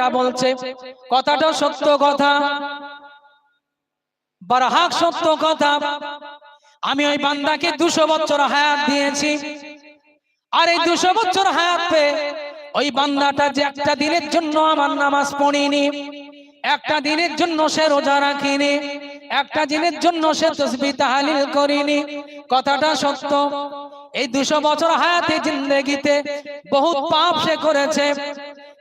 উল্টা বলছে। কথাটা সত্য কথা। বারহাক সত্য কথা। আমি ওই বান্দাকে দুশো বছর হায়াত দিয়েছি। আর এই দুশো বছর হায়াত পেয়ে ওই বান্দাটা যে একটা দিনের জন্য আমার নামাজ পড়িনি, একটা দিনের জন্য সে রোজা রাখিনি, একটা দিনের জন্য সে তসবি তাহালিল করিনি। কথাটা সত্য। এই দুশো বছর হায়াতে জিন্দগিতে বহুত পাপ সে করেছে।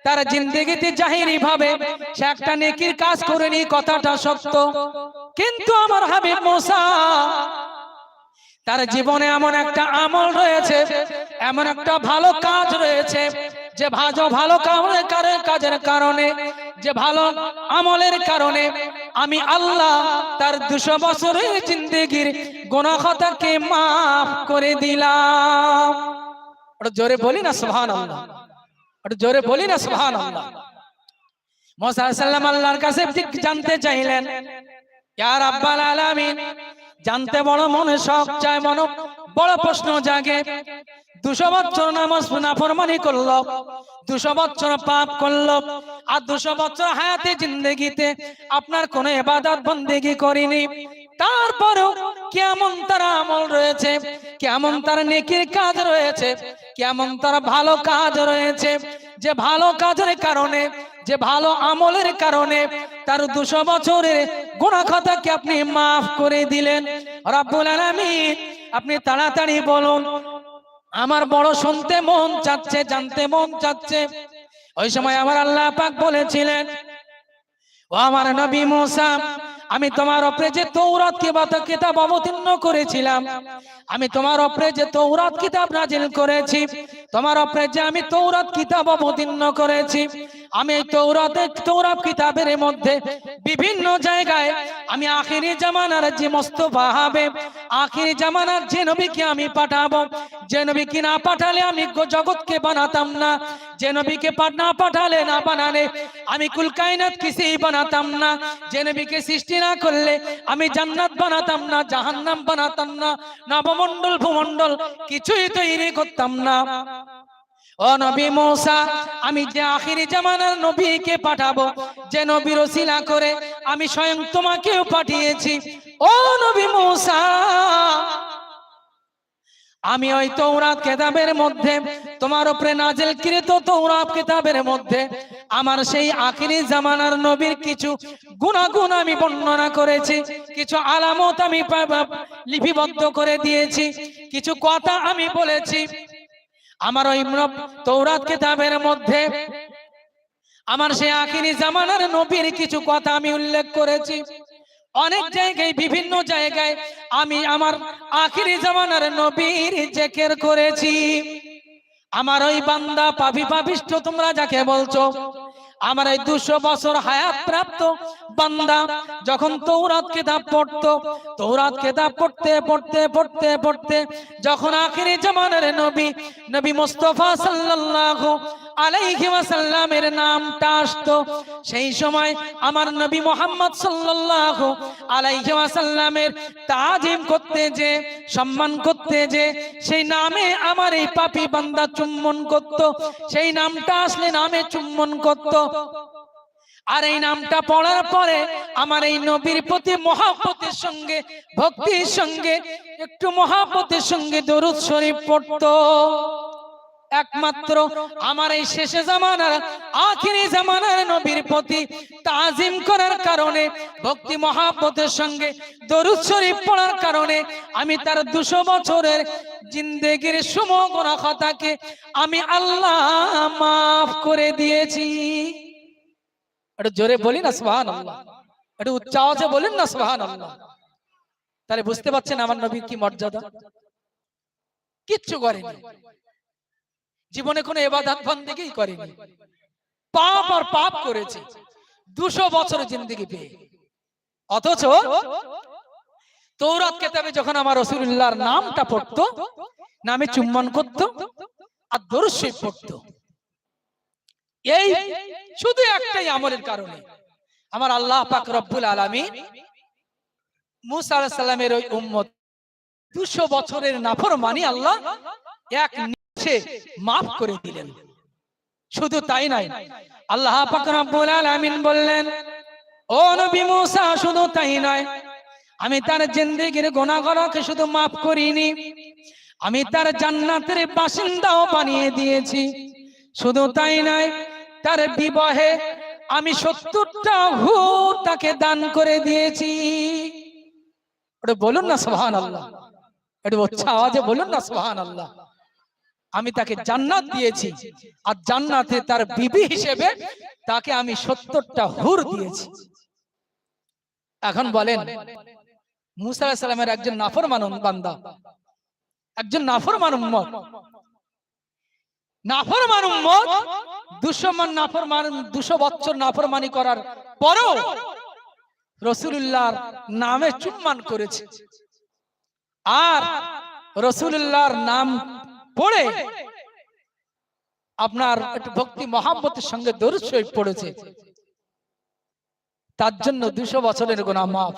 তার জিন্দগিতে জাহিরি ভাবে। সে একটা নেকির কাজ করেনি কথাটা সত্য। কিন্তু আমার হাবিব মোসা, তার জীবনে এমন একটা আমল রয়েছে, এমন একটা ভালো কাজ রয়েছে, যে ভালো ভালো কামড়ে কাজের কারণে, যে ভালো আমলের কারণে আমি আল্লাহ তার দুশো বছরের জিন্দগির গোনা কথাকে মাফ করে দিলাম। জোরে বলি না সুহান আল্লাহ ওটা জোরে বলি না সুহান আল্লাহ মোসা আল্লাহর কাছে জানতে চাইলেন ইয়ার আব্বাল আলামিন, জানতে বড় মনে চায় মন বড় প্রশ্ন জাগে। দুশো বছর নামাজ নাফরমানি করল, দুশো বছর পাপ করল, আর দুশো বছর হায়াতে জিন্দগিতে আপনার কোন এবাদত বন্দেগি করিনি। তারপরেও কেমন তার আমল রয়েছে, কেমন তার নেকির কাজ রয়েছে, কেমন তার ভালো কাজ রয়েছে, যে ভালো কাজের কারণে, যে ভালো আমলের কারণে তার দুশো বছরের গোনা খাতাকে আপনি মাফ করে দিলেন। রাব্বুল আলামিন, আপনি তাড়াতাড়ি বলুন, আমার বড় শুনতে মন চাচ্ছে, জানতে মন চাচ্ছে। ওই সময় আমার আল্লাহ পাক বলেছিলেন, ও আমার নবী মুসা আমি তোমার অপরে যে তৌরাত কিতাব অবতীর্ণ করেছিলাম, আমি তোমার অপরে যে তৌরাত কিতাব নাজিল করেছি, তোমার অপরে যে আমি তৌরাত কিতাব অবতীর্ণ করেছি আমি তৌরাতে কিতাবের মধ্যে বিভিন্ন জায়গায় আমি আখিরি জামানার যে মোস্তফা হবে, আখিরি জামানার যে নবীকে আমি পাঠাবো, যে নবীকে না পাঠালে আমি জগৎকে বানাতাম না, যে নবীকে না পাঠালে না বানালে আমি কুল কায়নাত কিছুই বানাতাম না, যে নবীকে সৃষ্টি না করলে আমি জান্নাত বানাতাম না, জাহান্নাম বানাতাম না, নবমণ্ডল ভূমণ্ডল কিছুই তৈরি করতাম না। ও নবী মৌসা, আমি যে আখিরি জামানার নবীকে পাঠাবো, যে নবীর ওসিলা করে আমি স্বয়ং তোমাকেও পাঠিয়েছি। ও নবী মৌসা, আমি ওই তৌরাত কেতাবের মধ্যে, তোমার উপরে নাজেল কৃত তৌরাত কেতাবের মধ্যে, আমার সেই আখিরি জামানার নবীর কিছু গুণাগুণ আমি বর্ণনা করেছি, কিছু আলামত আমি লিপিবদ্ধ করে দিয়েছি, কিছু কথা আমি বলেছি আমার ওই তৌরাত কিতাবের মধ্যে, আমার সেই আখিরি জামানার নবীর কিছু কথা আমি উল্লেখ করেছি। অনেক জায়গায়, বিভিন্ন জায়গায় আমি আমার আখিরি জামানার নবীর জেকের করেছি। আমার ওই বান্দা পাপি পাপিষ্ট তোমরা যাকে বলছো আমার এই দুশো বছর হায়াত প্রাপ্ত বান্দা যখন তৌরাত কিতাব পড়তো, তৌরাত কিতাব পড়তে পড়তে পড়তে পড়তে, যখন আখিরি জামানের নবী নবী মুস্তফা সাল্লাল্লাহু আলাইহি ওয়াসাল্লামের নামটা আসতো, সেই সময় আমার নবী মোহাম্মদ সাল্লাল্লাহু আলাইহি ওয়াসাল্লামের তাজিম করতে যে, সম্মান করতে যে, সেই নামে আমার এই পাপী বান্দা চুম্বন করত, সেই নামটা আসলে নামে চুম্বন করত আর এই নামটা পড়ার পরে আমার এই নবীর প্রতি মহাপতের সঙ্গে, ভক্তির সঙ্গে, একটু মহাপতের সঙ্গে দরুদ শরীফ পড়তো। একমাত্র আমার এই শেষে জামানার, আখিরি জামানার নবীর প্রতি তাজিম করার কারণে, ভক্তি মহাপতের সঙ্গে দরুদ শরীফ পড়ার কারণে আমি তার দুশো বছরের জিন্দেগির সমগ্র কথাকে আমি আল্লাহ মাফ করে দিয়েছি। একটু জোরে বলি না সুহান একটু উচ্চ আওয়াজে বলেন না সুহান তাহলে বুঝতে পারছেন আমার নবীর কি মর্যাদা? কিচ্ছু করেনি। জীবনে কোনো এবাদাত বন্দেগি করেনি। পাপ আর পাপ করেছে। দুশো বছর জিন্দগি পেয়ে। অথচ তৌরাত কেতাবে যখন আমার রসুল্লাহর নামটা পড়তো, নামে চুম্বন করত আর দরুশ্বই পড়তো। এই শুধু একটাই আমলের কারণে আমার আল্লাহ পাক রব্বুল আলমী মুসা আলাহ সাল্লামের ওই উম্মত দুশো বছরের নাফর মানি আল্লাহ এক সে মাফ করে দিলেন। শুধু তাই নাই আল্লাহ আলামিন বললেন, ও নবী মুসা, শুধু তাই নয়, আমি তার জিন্দেগির গুনাহগুলোকে শুধু মাফ করিনি, আমি তার জান্নাতের বাসিন্দাও বানিয়ে দিয়েছি। শুধু তাই নয়, তার বিবাহে আমি সত্তরটা হুর তাকে দান করে দিয়েছি। ওটা বলুন না সোহান আল্লাহ একটু উচ্চ আওয়াজে বলুন না সোহান আল্লাহ আমি তাকে জান্নাত দিয়েছি। আর জান্নাতে তার বিবি হিসেবে তাকে আমি সত্তরটা হুর দিয়েছি। এখন বলেন মুসা সালামের একজন নাফরমান বান্দা। একজন নাফরমান উম্মত। নাফরমান উম্মত দুশো মান নাফরমান দুশো বছর নাফরমানি করার পরও রসুলুল্লাহর নামে চুম্মান করেছে। আর রসুল্লাহর নাম পড়ে আপনার ভক্তি, মহাব্বতের সঙ্গে দরুদ পড়েছে। তার জন্য দুশো বছরের গোনা মাফ।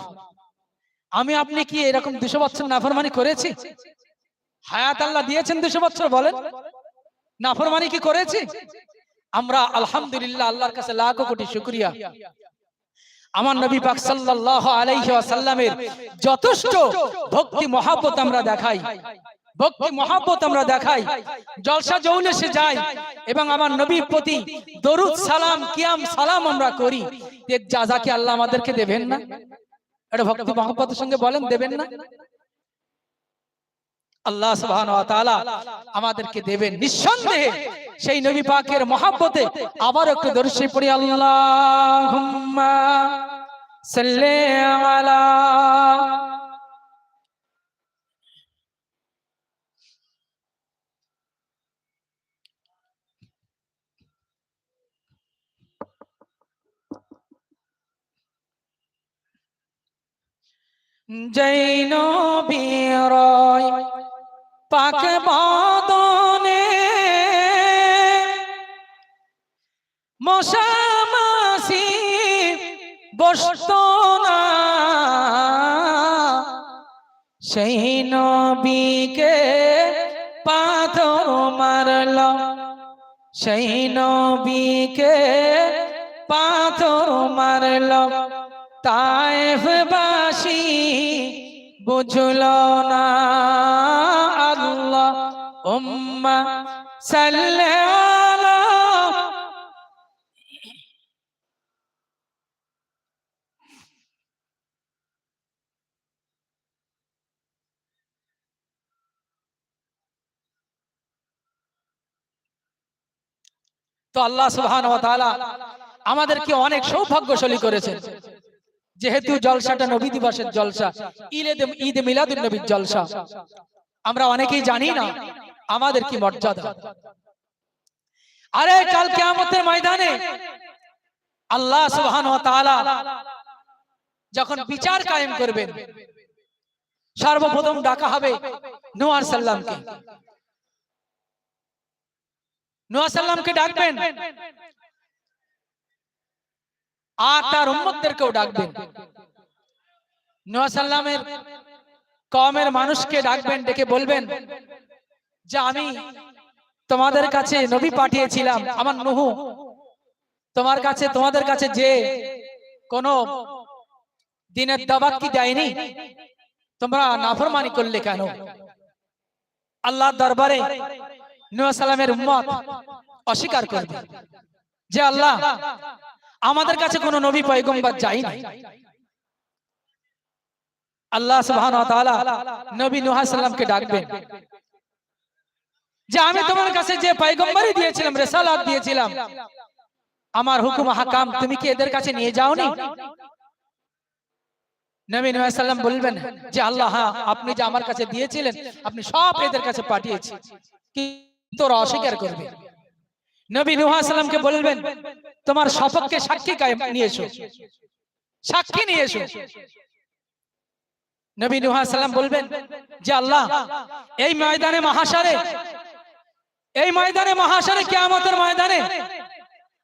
আমি, আপনি কি এরকম দুশো বছর নাফরমানি করেছি? হায়াত আল্লাহ দিয়েছেন দুশো বছর, বলেন। নাফরমানি কি করেছি? আমরা আলহামদুলিল্লাহ আল্লাহর কাছে লাখ কোটি শুকরিয়া। আমার নবী পাক সাল্লাল্লাহু আলাইহি ওয়াসাল্লামের যথেষ্ট ভক্তি, মহাব্বত আমরা দেখাই। ভক্তি, মহাব্বত আমরা দেখাই। জলসা জৌলেসে যাই এবং আমার নবীর প্রতি দরুদ সালাম, কিয়াম সালাম আমরা করি। যাজা কি আল্লাহ আমাদেরকে দেবেন না? এটা ভক্তি, মহাব্বতের সঙ্গে বলেন, দেবেন না? আল্লাহ আমাদেরকে দেবেন নিঃসন্দেহে সেই নবী পাকের মহাব্বতে আবার একটু দরুদ শরীফ পড়ি সাল্লি আলা জৈন বীরয় পাক বদনে মশামাসি বসত না সেই নবীকে পাথর মারল সেই নবীকে বুঝল না আল্লাহ উম্মা সাল্লাল্লাহ তো আল্লাহ তাআলা আমাদেরকে অনেক সৌভাগ্যশালী করেছেন। যেহেতু জলসাটা নবী দিবসের জলসা। ঈদ ঈদ মিলাদুন নবীর জলসা। আমরা অনেকেই জানি না আমাদের কি মর্যাদা। আরে কাল কিয়ামতের ময়দানে আল্লাহ সুবহানাহু ওয়া তাআলা যখন বিচার কায়েম করবেন সর্বপ্রথম ডাকা হবে নূহ সাল্লামকে নূহ সাল্লামকে ডাকবেন। আর তার উম্মতদেরকেও ডাকবেন। নূহ সাল্লামের কমের মানুষকে ডাকবেন, ডেকে বলবেন যে আমি তোমাদের কাছে নবী পাঠিয়েছিলাম, আমার নুহু। তোমার কাছে, তোমাদের কাছে যে কোন দিনের দাবাত কি দেয়নি? তোমরা নাফরমানি করলে কেন? আল্লাহ দরবারে নূহ সালামের উম্মত অস্বীকার করবে যে আল্লাহ, আমাদের কাছে কোনো নবী পয়গম্বর যায়নি। আল্লাহ তাআলা নবী ডাকবেন। যে আমি তোমার কাছে যে পয়গম্বরই দিয়েছিলাম, রিসালাত দিয়েছিলাম, আমার হুকুম হাকাম তুমি কি এদের কাছে নিয়ে যাওনি? নবী নূহ বলবেন যে, আল্লাহ হ্যাঁ আপনি যে আমার কাছে দিয়েছিলেন, আপনি সব এদের কাছে পাঠিয়েছি, কিন্তু ওরা অস্বীকার করবে। নবী নূহ বলবেন, তোমার সপক্ষে সাক্ষী নিয়ে এসো সাক্ষী নিয়ে নবী নূহ সাল্লাম বলবেন যে আল্লাহ, এই ময়দানে মহাসারে, এই ময়দানে মহাসারে কিয়ামতের ময়দানে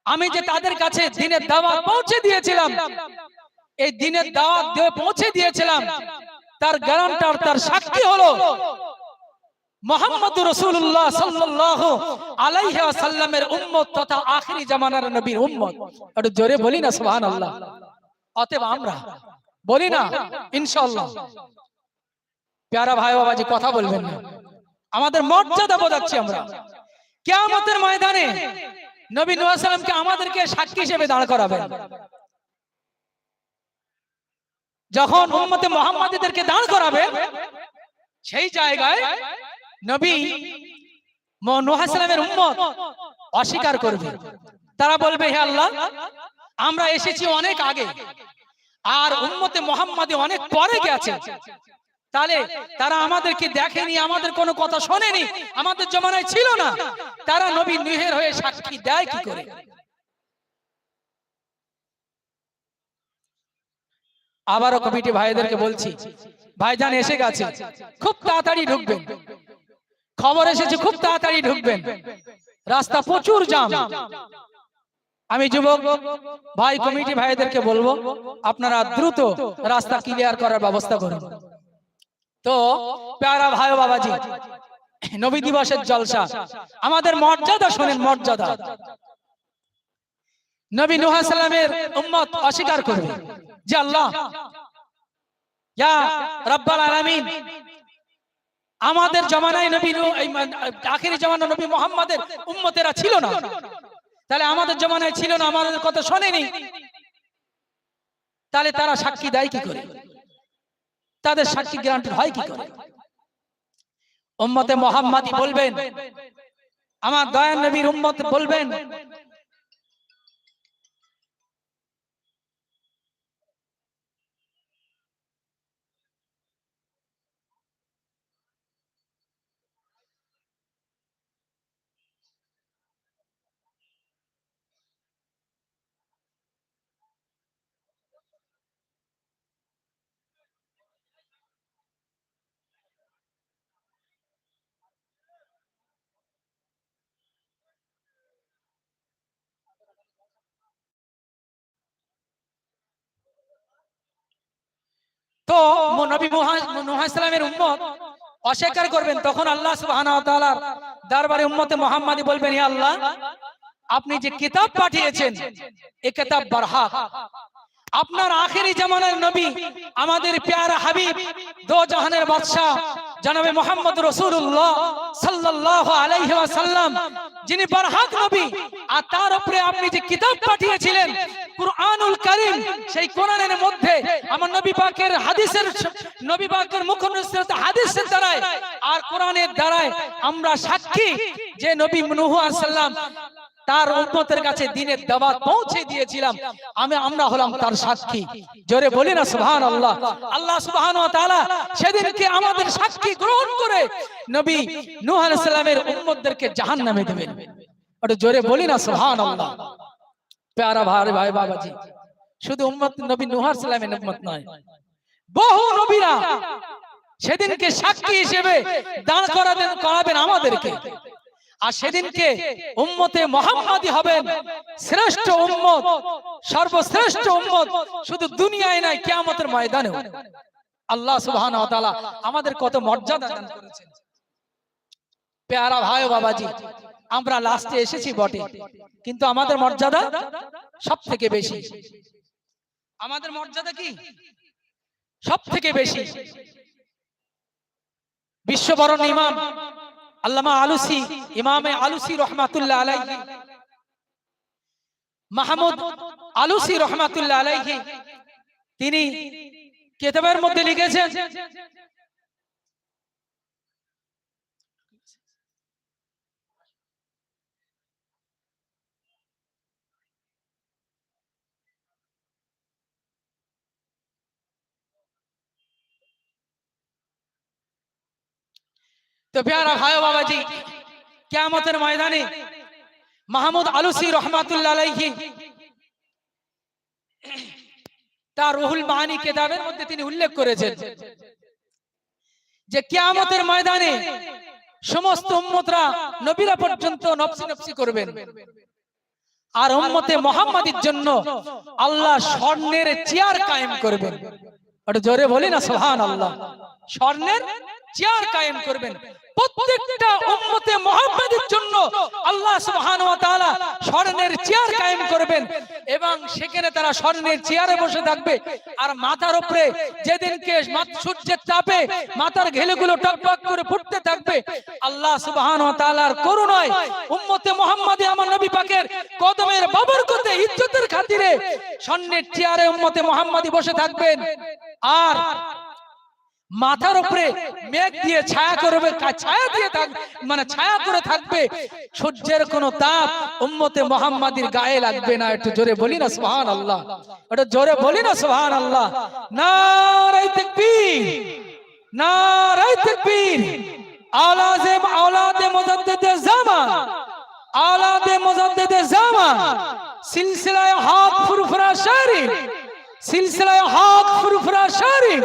আমি যে তাদের কাছে দিনের দাওয়াত পৌঁছে দিয়েছিলাম, এই দিনের দাওয়াত দিয়ে পৌঁছে দিয়েছিলাম, তার গ্যারান্টার তার সাক্ষী হলো মোহাম্মদ রসুল্লাহ সাল্লাহ আলাইহি সাল্লামের উম্মত তথা আখিরি জামানার নবীর উম্মত। একটু জোরে বলি না সুবহান আল্লাহ অতএব আমরা বলি না ইনশাআল্লাহ। প্যারা ভাই বাবাজি কথা বলবেন না। আমাদের মর্যাদা বোঝাচ্ছি আমরা। কিয়ামতের ময়দানে নবী নূহ আমাদেরকে সাক্ষী হিসেবে দাঁড় করাবেন। যখন উম্মতে মুহাম্মাদীদেরকে দাঁড় করাবে সেই জায়গায় নবী ম- উম্মত অস্বীকার করবে। তারা বলবে হে আল্লাহ আমরা এসেছি অনেক আগে। আর উম্মতে মোহাম্মদে অনেক পরে গেছে। তাহলে তারা আমাদেরকে দেখেনি, আমাদের কোনো কথা শোনেনি, আমাদের জমানায় ছিল না। তারা নবী নুহের হয়ে সাক্ষী দেয় কি করে? আবারও কমিটি ভাইদেরকে বলছি, ভাইজান এসে গেছে, খুব তাড়াতাড়ি ঢুকবেন। খবর এসেছে, খুব তাড়াতাড়ি ঢুকবেন। রাস্তা প্রচুর জাম। আমি যুবক, ভাই কমিটি ভাইদেরকে বলব, আপনারা দ্রুত রাস্তা ক্লিয়ার করার ব্যবস্থা করুন। তো, প্যারা ভাই বাবাজি, নবী দিবসের জলসা, আমাদের মর্যাদা শোনেন, মর্যাদা। নবী নুহ সালামের উম্মত অস্বীকার করবে, যে আল্লাহ রাব্বাল আলামিন, আমাদের জমানায় নবী আখেরি জমানা নবী মোহাম্মদের উম্মতেরা ছিল না। তাহলে আমাদের জমানায় ছিল না, আমাদের কথা শোনেনি। তাহলে তারা সাক্ষী দেয় কি করে? তাদের সাক্ষী গ্রান্টেড হয় কি করে? উম্মতে মোহাম্মদী বলবেন, আমার দয়ান নবীর উম্মত বলবেন তো নবী মুহাইসালামের উম্মত অস্বীকার করবেন, তখন আল্লাহ সুবাহ দরবারে উম্মতে মোহাম্মদ বলবেন আল্লাহ, আপনি যে কিতাব পাঠিয়েছেন, এ কিতাব বারহাক আপনার আখেরি জামানার নবী, আমাদের প্যারা হাবিব, দো জাহানের বাদশাহ, জনাবে মোহাম্মদ রসুল্লাহ সাল্লাল্লাহু আলাইহি ওয়াসাল্লাম, যিনি বারহাক নবী, আর তার উপরে আপনি যে কিতাব পাঠিয়েছিলেন, কুরআনুল কারীম, সেই কোরআনের মধ্যে আমার নবী পাকের হাদিসের নবী পাকের মুখ হাদিসের দ্বারায়, আর কোরআনের দ্বারায় আমরা সাক্ষী যে নবী নূহ আলাইহিস সালাম তার উম্মতের কাছে দিনের দাওয়াত পৌঁছে দিয়েছিলাম। আমি, আমরা হলাম তার সাক্ষী। জোরে বলি না সুবহান আল্লাহ আল্লাহ তাআলা সেদিনকে আমাদের সাক্ষী গ্রহণ করে নবী নূহ আলাইহিস সালামের উম্মতদেরকে জাহান্নামে দেবেন। ওটা জোরে বলি না সুবহান আল্লাহ প্যারা ভাই ভাই, বাবাজি, শুধু উম্মত নবী নূহ আলাইহিস সালামের উম্মত নয়। বহু নবীরা সেদিনকে সাক্ষী হিসেবে দাঁড় করাবেন করাবেন আমাদেরকে। আর সেদিনকে উম্মতে মোহাম্মদী হবেন শ্রেষ্ঠ উম্মত সর্বশ্রেষ্ঠ উম্মত শুধু দুনিয়ায় নাই কিয়ামতের ময়দানেও। আল্লাহ তাআলা আমাদের কত মর্যাদা দান করেছেন। পেয়ারা ভাই বাবাজি আমরা লাস্টে এসেছি বটে। কিন্তু আমাদের মর্যাদা সব থেকে বেশি। আমাদের মর্যাদা কি? সব থেকে বেশি। বিশ্ববরণ ইমাম। আল্লামা আলুসি ইমামে আলুসি রহমাতুল্লাহ আলাইহি। মাহমুদ আলুসি রহমাতুল্লাহ আলাইহি তিনি কেতাবের মধ্যে লিখেছেন তো প্যারা ভাই বাবাজি, কিয়ামতের ময়দানে মাহমুদ আলুসি রহমাতুল্লাহ তার রুহুল মাহানি কেতাবের মধ্যে তিনি উল্লেখ করেছেন যে কিয়ামতের ময়দানে সমস্ত উম্মতরা নবীরা পর্যন্ত নফসি নফসি করবেন। আর উম্মতে মোহাম্মদের জন্য আল্লাহ স্বর্ণের চেয়ার কায়েম করবেন। ওটা জোরে বলি না সোহান আল্লাহ স্বর্ণের চেয়ার কায়েম করবেন। প্রত্যেকটা উম্মতে মুহাম্মাদের জন্য আল্লাহ সুবহানাহু ওয়া তাআলা স্বর্ণের চেয়ার কায়েম করবেন এবং সেখানে তারা স্বর্ণের চেয়ারে বসে থাকবে। আর মাথার উপরে যেদিনকে সূর্যের তাপে মাথার ঘেলেগুলো টকটক করে ফুটতে থাকবে, আল্লাহ সুবহানাহু ওয়া করুণায় উম্মতে মুহাম্মাদে আমার নবী পাকের কদমের বাবরকতে ইজ্জতের খাতিরে স্বর্ণের চেয়ারে উম্মতে মুহাম্মাদি বসে থাকবেন। আর মাথার উপরে মেঘ দিয়ে ছায়া করবে ছায়া দিয়ে থাক মানে ছায়া করে থাকবে। সূর্যের কোনো তাপ উম্মতে মোহাম্মদীর গায়ে লাগবে না। একটু জোরে বলি না সুবহান আল্লাহ একটু জোরে বলি না সুবহান আল্লাহ নারাই তাকবীর। নারাই তাকবীর। আওলাদে আওলাদে মুজাদ্দিদে জামান। আওলাদে মুজাদ্দিদে জামান। সিলসিলায়ে হক ফুরফুরা শারি সিলসিলায়ে হক ফুরফুরা শারি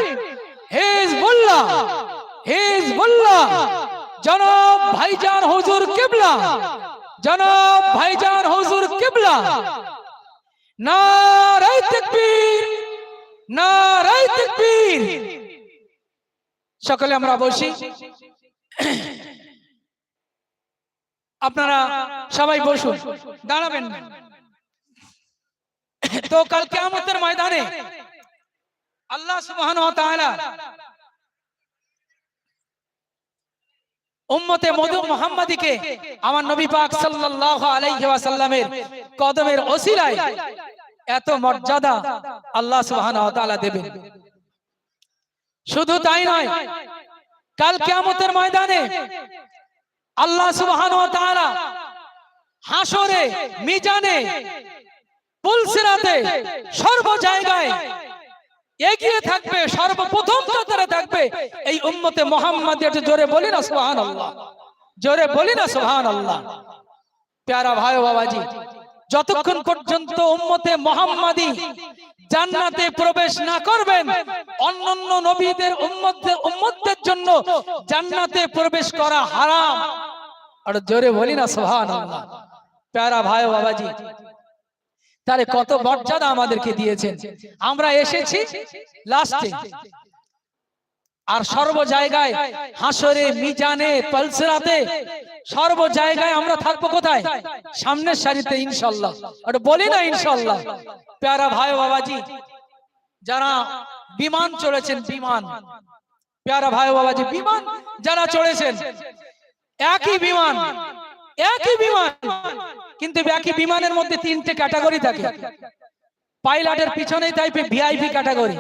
হিজবুল্লাহ হিজবুল্লাহ, জনাব ভাইজান হুজুর কিবলা, জনাব ভাইজান হুজুর কিবলা। নারাই তাকবীর নারাই তাকবীর। সকলে আমরা বসি। আপনারা সবাই বসুন, দাঁড়াবেন তো কাল কিয়ামতের ময়দানে আল্লাহ তাআলা উম্মতে মধু আমার নবী পাক সাল্লাল্লাহু আলাইহি ওয়াসাল্লামের কদমের ওসিলায় এত মর্যাদা আল্লাহ ওয়া দেবেন। শুধু তাই নয়, কাল কিয়ামতের ময়দানে আল্লাহ সুবহানাহু ওয়া তাআলা হাসরে মিজানে, পুলসিরাতে সর্ব জায়গায় এগিয়ে থাকবে, সর্বপ্রথম কাতারে থাকবে এই উম্মতে মোহাম্মদ জোরে বলি না সুহান আল্লাহ জোরে বলি না সুহান আল্লাহ প্যারা ভাই বাবাজি, যতক্ষণ পর্যন্ত উম্মতে মোহাম্মদী জান্নাতে প্রবেশ না করবেন, অন্যান্য নবীদের উম্মতদের উম্মতদের জন্য জান্নাতে প্রবেশ করা হারাম। আর জোরে বলি না সুহান আল্লাহ প্যারা ভাই বাবাজি তাহলে কত মর্যাদা আমাদেরকে দিয়েছেন? আমরা এসেছি লাস্টে আর সর্ব জায়গায় হাসরে মিজানে পালসরাতে সর্ব জায়গায় আমরা থাকব কোথায়? সামনের সারিতে ইনশাল্লাহ। বলি না ইনশাল্লাহ। প্যারা ভাই বাবাজি যারা বিমান চড়েছেন বিমান। প্যারা ভাই বাবাজি বিমান যারা চড়েছেন একই বিমান। একই বিমান কিন্তু একই বিমানের মধ্যে তিনটে ক্যাটাগরি থাকে। পাইলটের পিছনেই তাই ভিআইপি ক্যাটাগরি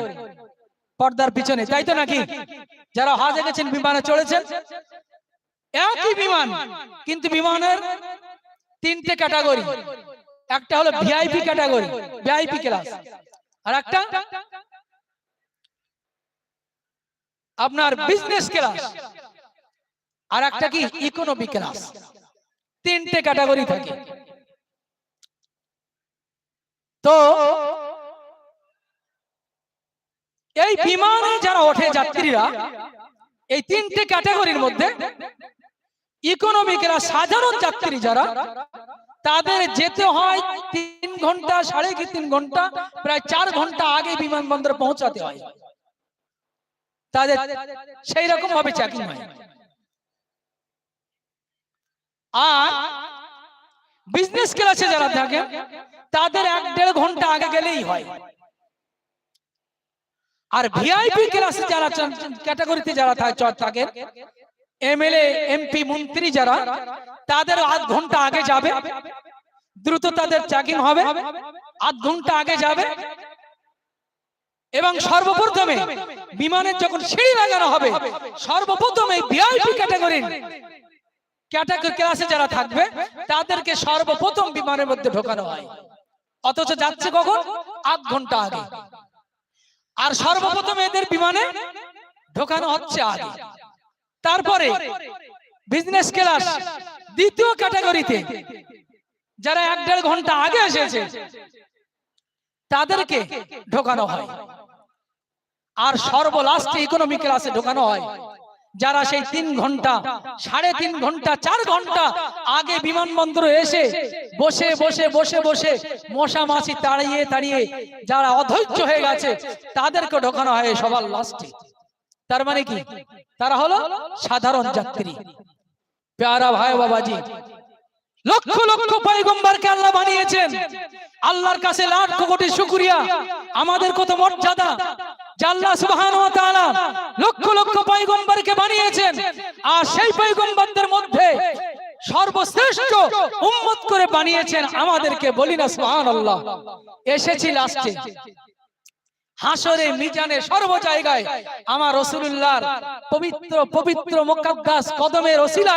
পর্দার পিছনে তাই তো নাকি? যারা হাজে গেছেন বিমানে চড়েছেন একই বিমান কিন্তু বিমানের তিনটে ক্যাটাগরি। একটা হলো ভিআইপি ক্যাটাগরি ভিআইপি ক্লাস আর একটা আপনার বিজনেস ক্লাস আর একটা কি? ইকোনমি ক্লাস তিনটে ক্যাটাগরি থাকে। তো এই বিমানে যারা ওঠে যাত্রীরা, এই তিনটে ক্যাটাগরির মধ্যে ইকোনমিকেরা সাধারণ যাত্রী যারা, তাদের যেতে হয় তিন ঘণ্টা, সাড়ে কি তিন ঘণ্টা, প্রায় চার ঘণ্টা আগে বিমানবন্দরে পৌঁছাতে হয়। তাদের সেই রকম ভাবে চেকিং হয়। আর বিজনেস ক্লাসে যারা থাকে, তাদের এক দেড় ঘণ্টা আগে গেলেই হয়। আর ভিআইপি ক্লাসে যারা ক্যাটাগরিতে যারা থাকে এমএলএ এমপি মন্ত্রী যারা, তাদের আধ ঘণ্টা আগে যাবে, দ্রুত তাদের চেকিং হবে, আধ ঘণ্টা আগে যাবে, এবং সর্বপ্রথমে বিমানের যখন সিঁড়ি লাগানো হবে, সর্বপ্রথমে ভিআইপি ক্যাটাগরির ক্যাটাগরি ক্লাসে যারা থাকবে তাদেরকে সর্বপ্রথম বিমানের মধ্যে ঢোকানো হয়। অথচ যাচ্ছে কখন? আধ ঘণ্টা আগে। আর সর্বপ্রথম এদের বিমানে ঢোকানো হচ্ছে আগে। তারপরে বিজনেস ক্লাস দ্বিতীয় ক্যাটাগরিতে যারা এক দেড় ঘণ্টা আগে এসেছে তাদেরকে ঢোকানো হয়। আর সর্বলাস্টে ইকোনমি ক্লাসে ঢোকানো হয়। যারা সেই তিন ঘণ্টা, সাড়ে তিন ঘণ্টা, চার ঘণ্টা আগে বিমানবন্দরে এসে বসে বসে বসে বসে মশা মাছি তাড়িয়ে তাড়িয়ে যারা অধৈর্য হয়ে গেছে, তাদেরকে ঢোকানো হয় সবার লাস্টে তার মানে কি? তারা হলো সাধারণ যাত্রী। প্যারা ভাই, বাবাজি লক্ষ লক্ষ পয়গম্বরকে আল্লাহ বানিয়েছেন। আল্লাহর কাছে লাখ কোটি শুকরিয়া। আমাদের কত মর্যাদা, যে আল্লাহ সুবহানাহু ওয়া তাআলা লক্ষ লক্ষ পয়গম্বরকে বানিয়েছেন। আর সেই পয়গম্বরদের মধ্যে সর্বশ্রেষ্ঠ উম্মত করে বানিয়েছেন আমাদেরকে বলি না সুবহানাল্লাহ। এসেছি লাস্টে হাসরে মিজানে সর্ব জায়গায় আমার রসুল্লাহর পবিত্র পবিত্র, মোকাদ্দাস কদমের ওসিলা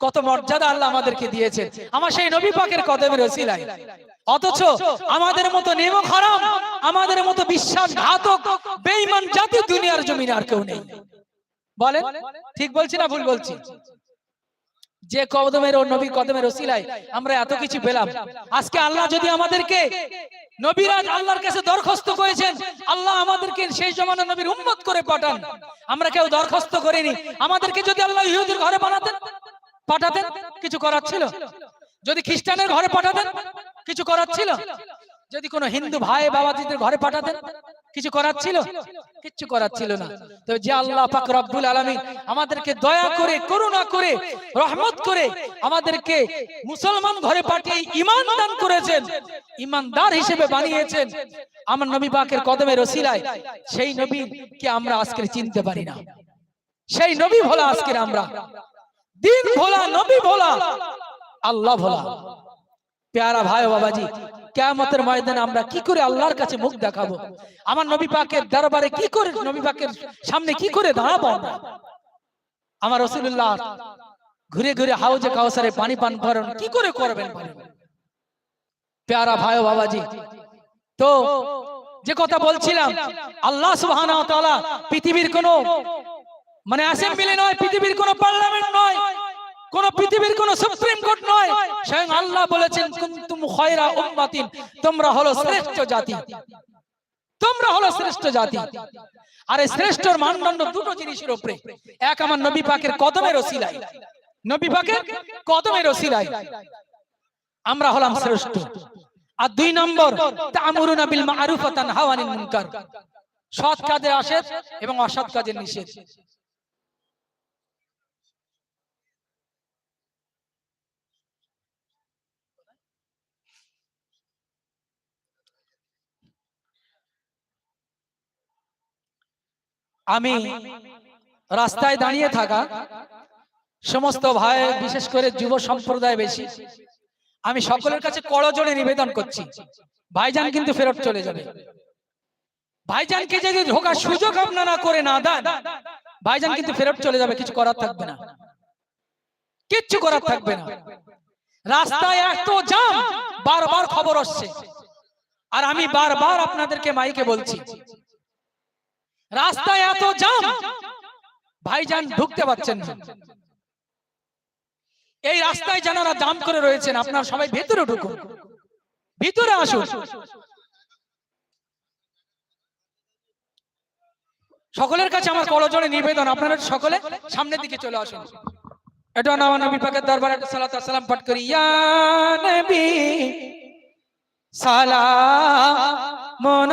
কত মর্যাদা আল্লাহ আমাদেরকে দিয়েছেন। আমার সেই নবী পাকের কদমের ওসিলায়। অথচ আমাদের মতো নেমক হারাম, আমাদের মতো বিশ্বাসঘাতক, বেঈমান জাতি দুনিয়ার জমিনে আর কেউ নেই। বলেন, ঠিক বলছি না ভুল বলছি? যে কদমের ও নবী কদমের ওসিলায় আমরা এত কিছু পেলাম। আজকে আল্লাহ যদি আমাদেরকে নবীরাজ আল্লাহর কাছে দরখাস্ত করেছেন, আল্লাহ আমাদেরকে সেই জমানা নবীর উম্মত করে পাঠান। আমরা কেউ দরখাস্ত করিনি। আমাদেরকে যদি আল্লাহ ইহুদির ঘরে বানাতেন পাঠাতেন, কিছু করার ছিল। যদি খ্রিস্টানের ঘরে পাঠাতেন, কিছু করার ছিল। যদি কোনো হিন্দু ভাই বাবাজিদের ঘরে পাঠাতেন, কিছু করার ছিল। কিচ্ছু করার ছিল না। তো যে আল্লাহ পাক রব্বুল আলামিন আমাদেরকে দয়া করে, করুণা করে, রহমত করে আমাদেরকে মুসলমান ঘরে পাঠিয়ে ঈমান দান করেছেন, ঈমানদার হিসেবে বানিয়েছেন, আমার নবী পাকের কদমের রসিলায় সেই নবীকে আমরা আজকে চিনতে পারি না। সেই নবী ভোলা আজকের আমরা। দিন ভোলা নবী ভোলা। আল্লাহ ভোলা। প্যারা ভাই বাবাজি কেয়ামতের ময়দানে আমরা কি করে আল্লাহর কাছে মুখ দেখাবো? আমার নবী পাকের দরবারে কি করে নবী পাকের সামনে কি করে দাঁড়াবো আমরা? আমার রসুল্লাহ ঘুরে ঘুরে হাউজে কাউসারে পানি পান করেন কি করে করবেন? প্যারা ভাই বাবাজি তো যে কথা বলছিলাম আল্লাহ ওয়া পৃথিবীর কোনো মানে অ্যাসেম্বলি নয় পৃথিবীর কোনো পার্লামেন্ট নয় কোন পৃথিবীর কোন সুপ্রিম কোর্ট নয়। স্বয়ং আল্লাহ বলেছেন কুনতুম খায়রা উম্মাতিন তোমরা হলো শ্রেষ্ঠ জাতি। তোমরা হলো শ্রেষ্ঠ জাতি। আর এই শ্রেষ্ঠর মানদণ্ড দুটো জিনিসের উপরে। এক আমার নবী পাকের কদমের ওসিলায়। নবী পাকের কদমের ওসিলায়। আমরা হলাম শ্রেষ্ঠ। আর দুই নম্বর তা'মুরুনা বিল মা'রুফ ওয়া তানহাউনা আনিল মুনকার। সৎ কাজের আশেষ এবং অসৎ কাজের নিষেধ। আমি রাস্তায় দাঁড়িয়ে থাকা সমস্ত ভাই বিশেষ করে যুব সম্প্রদায় বেশি। আমি সকলের কাছে করজোড়ে নিবেদন করছি। ভাইজান কিন্তু ফেরত চলে যাবে। ভাইজানকে যদি ঢোকার সুযোগ আপনারা করে না দেন ভাইজান কিন্তু ফেরত চলে যাবে কিছু করার থাকবে না। কিচ্ছু করার থাকবে না। রাস্তায় এত জাম বারবার খবর আসছে। আর আমি বারবার আপনাদেরকে মাইকে বলছি। রাস্তায় এত জাম, ভাইজান ঢুকতে পারছেন না। এই রাস্তায় যারা জাম করে রয়েছেন, আপনারা সবাই ভেতরে ঢুকুন। ভিতরে আসুন। সকলের কাছে আমার করজোড়ে নিবেদন, আপনারা সকলে সামনের দিকে চলে আসুন। এটা আমার নবী পাকের দরবারে একটা সালাত সালাম পাঠ করি। ইয়া নবী সালামুন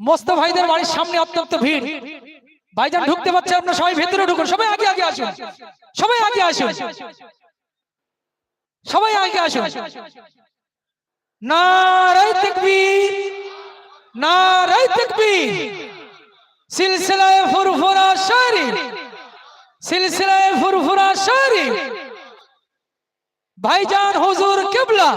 মস্ত ভাইদের বাড়ির সামনে অত্যন্ত ভিড়। ভাইজান ঢুকতে পারছে আপনার সবাই ভেতরে ঢুকুন, সবাই আগে আগে আসুন। সবাই আগে আসুন। সবাই আগে আসুন। নারাই তাকবীর নারাই তাকবীর। সিলসিলায়ে ফুরফুরা শরীফ সিলসিলায়ে ফুরফুরা শরীফ ভাইজান হুজুর কিবলা